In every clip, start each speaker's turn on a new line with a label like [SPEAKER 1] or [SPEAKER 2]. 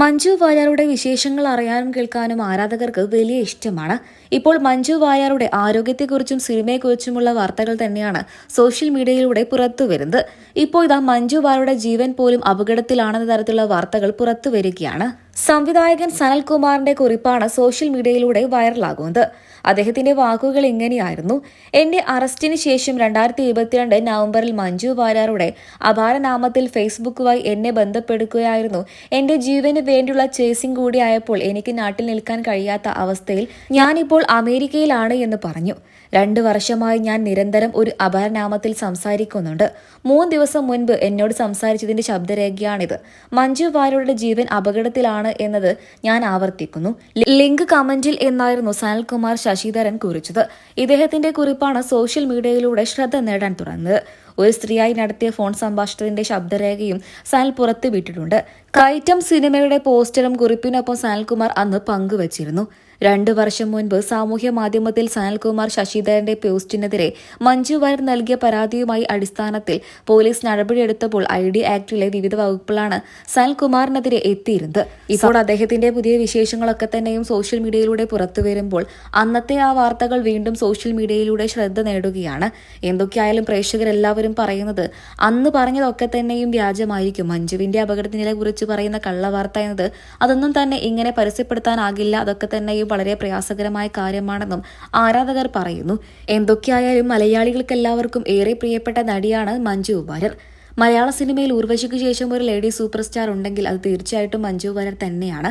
[SPEAKER 1] മഞ്ജു വാര്യാറുടെ വിശേഷങ്ങൾ അറിയാനും കേൾക്കാനും ആരാധകർക്ക് വലിയ ഇഷ്ടമാണ്. ഇപ്പോൾ മഞ്ജു വാര്യാറുടെ ആരോഗ്യത്തെക്കുറിച്ചും സിനിമയെക്കുറിച്ചുമുള്ള വാർത്തകൾ തന്നെയാണ് സോഷ്യൽ മീഡിയയിലൂടെ പുറത്തു വരുന്നത്. ഇപ്പോൾ ഇതാ മഞ്ജു വാര്യയുടെ ജീവൻ പോലും അപകടത്തിലാണെന്ന തരത്തിലുള്ള വാർത്തകൾ പുറത്തു വരികയാണ്. സംവിധായകൻ സനൽകുമാറിന്റെ കുറിപ്പാണ് സോഷ്യൽ മീഡിയയിലൂടെ വൈറലാകുന്നത്. അദ്ദേഹത്തിന്റെ വാക്കുകൾ ഇങ്ങനെയായിരുന്നു. എന്റെ അറസ്റ്റിന് ശേഷം രണ്ടായിരത്തി ഇരുപത്തിരണ്ട് നവംബറിൽ മഞ്ജു വാര്യരുടെ അപാരനാമത്തിൽ ഫേസ്ബുക്കുമായി എന്നെ ബന്ധപ്പെടുകയായിരുന്നു. എന്റെ ജീവന് വേണ്ടിയുള്ള ചേസിംഗ് കൂടിയായപ്പോൾ എനിക്ക് നാട്ടിൽ നിൽക്കാൻ കഴിയാത്ത അവസ്ഥയിൽ ഞാനിപ്പോൾ അമേരിക്കയിലാണ് എന്ന് പറഞ്ഞു. രണ്ടു വർഷമായി ഞാൻ നിരന്തരം ഒരു അപരനാമത്തിൽ സംസാരിക്കുന്നുണ്ട്. മൂന്ന് ദിവസം മുൻപ് എന്നോട് സംസാരിച്ചതിന്റെ ശബ്ദരേഖയാണിത്. മഞ്ജു വാര്യരുടെ ജീവൻ അപകടത്തിലാണ് എന്നത് ഞാൻ ആവർത്തിക്കുന്നു. ലിങ്ക് കമന്റിൽ എന്നായിരുന്നു സനൽകുമാർ ശശിധരൻ കുറിച്ചത്. ഇദ്ദേഹത്തിന്റെ കുറിപ്പാണ് സോഷ്യൽ മീഡിയയിലൂടെ ശ്രദ്ധ നേടാൻ തുടങ്ങുന്നത്. ഒരു സ്ത്രീയായി നടത്തിയ ഫോൺ സംഭാഷണത്തിന്റെ ശബ്ദരേഖയും സനൽ പുറത്തുവിട്ടിട്ടുണ്ട്. കയറ്റം സിനിമയുടെ പോസ്റ്ററും കുറിപ്പിനൊപ്പം സനൽകുമാർ അന്ന് പങ്കുവച്ചിരുന്നു. രണ്ടു വർഷം മുൻപ് സാമൂഹ്യ മാധ്യമത്തിൽ സനൽകുമാർ ശശിധരന്റെ പോസ്റ്റിനെതിരെ മഞ്ജു വാര്യർ നൽകിയ പരാതിയുമായി അടിസ്ഥാനത്തിൽ പോലീസ് നടപടിയെടുത്തപ്പോൾ ഐ ഡി ആക്ടിലെ വിവിധ വകുപ്പുകളാണ് സനൽകുമാറിനെതിരെ എത്തിയിരുന്നത്. ഇപ്പോൾ അദ്ദേഹത്തിന്റെ പുതിയ വിശേഷങ്ങളൊക്കെ തന്നെയും സോഷ്യൽ മീഡിയയിലൂടെ പുറത്തു വരുമ്പോൾ അന്നത്തെ ആ വാർത്തകൾ വീണ്ടും സോഷ്യൽ മീഡിയയിലൂടെ ശ്രദ്ധ നേടുകയാണ്. എന്തൊക്കെയായാലും പ്രേക്ഷകരെല്ലാവരും പറയുന്നത് അന്ന് പറഞ്ഞതൊക്കെ തന്നെയും വ്യാജമായിരിക്കും. മഞ്ജുവിന്റെ അപകടത്തിനെ കുറിച്ച് പറയുന്ന കള്ളവാർത്ത എന്നത് അതൊന്നും തന്നെ ഇങ്ങനെ പരസ്യപ്പെടുത്താനാകില്ല. അതൊക്കെ തന്നെയും വളരെ പ്രയാസകരമായ കാര്യമാണെന്നും ആരാധകർ പറയുന്നു. എന്തൊക്കെയായാലും മലയാളികൾക്കെല്ലാവർക്കും ഏറെ പ്രിയപ്പെട്ട നടിയാണ് മഞ്ജു വാര്യർ. മലയാള സിനിമയിൽ ഉർവശിക്ക് ശേഷം ഒരു ലേഡി സൂപ്പർ സ്റ്റാർ ഉണ്ടെങ്കിൽ അത് തീർച്ചയായിട്ടും മഞ്ജു വാര്യർ തന്നെയാണ്.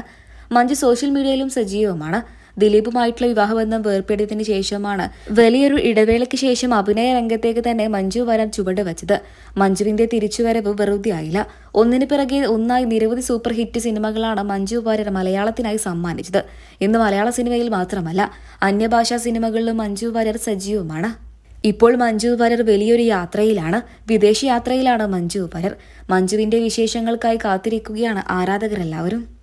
[SPEAKER 1] മഞ്ജു സോഷ്യൽ മീഡിയയിലും സജീവമാണ്. ദിലീപുമായിട്ടുള്ള വിവാഹബന്ധം വേർപ്പെടുത്തിയതിനു ശേഷമാണ് വലിയൊരു ഇടവേളയ്ക്ക് ശേഷം അഭിനയ രംഗത്തേക്ക് തന്നെ മഞ്ജു വരാൻ ചുവട് വച്ചത്. മഞ്ജുവിന്റെ തിരിച്ചുവരവ് വെറുതെ ആയില്ല ഒന്നിനു പിറകെ ഒന്നായി നിരവധി സൂപ്പർ ഹിറ്റ് സിനിമകളാണ് മഞ്ജു വാര്യർ മലയാളത്തിനായി സമ്മാനിച്ചത്. ഇന്ന് മലയാള സിനിമയിൽ മാത്രമല്ല അന്യഭാഷാ സിനിമകളിലും മഞ്ജു വാര്യർ സജീവമാണ്. ഇപ്പോൾ മഞ്ജു വാര്യർ വലിയൊരു യാത്രയിലാണ് വിദേശ യാത്രയിലാണ് മഞ്ജു വാര്യർ. മഞ്ജുവിന്റെ വിശേഷങ്ങൾക്കായി കാത്തിരിക്കുകയാണ് ആരാധകരെല്ലാവരും.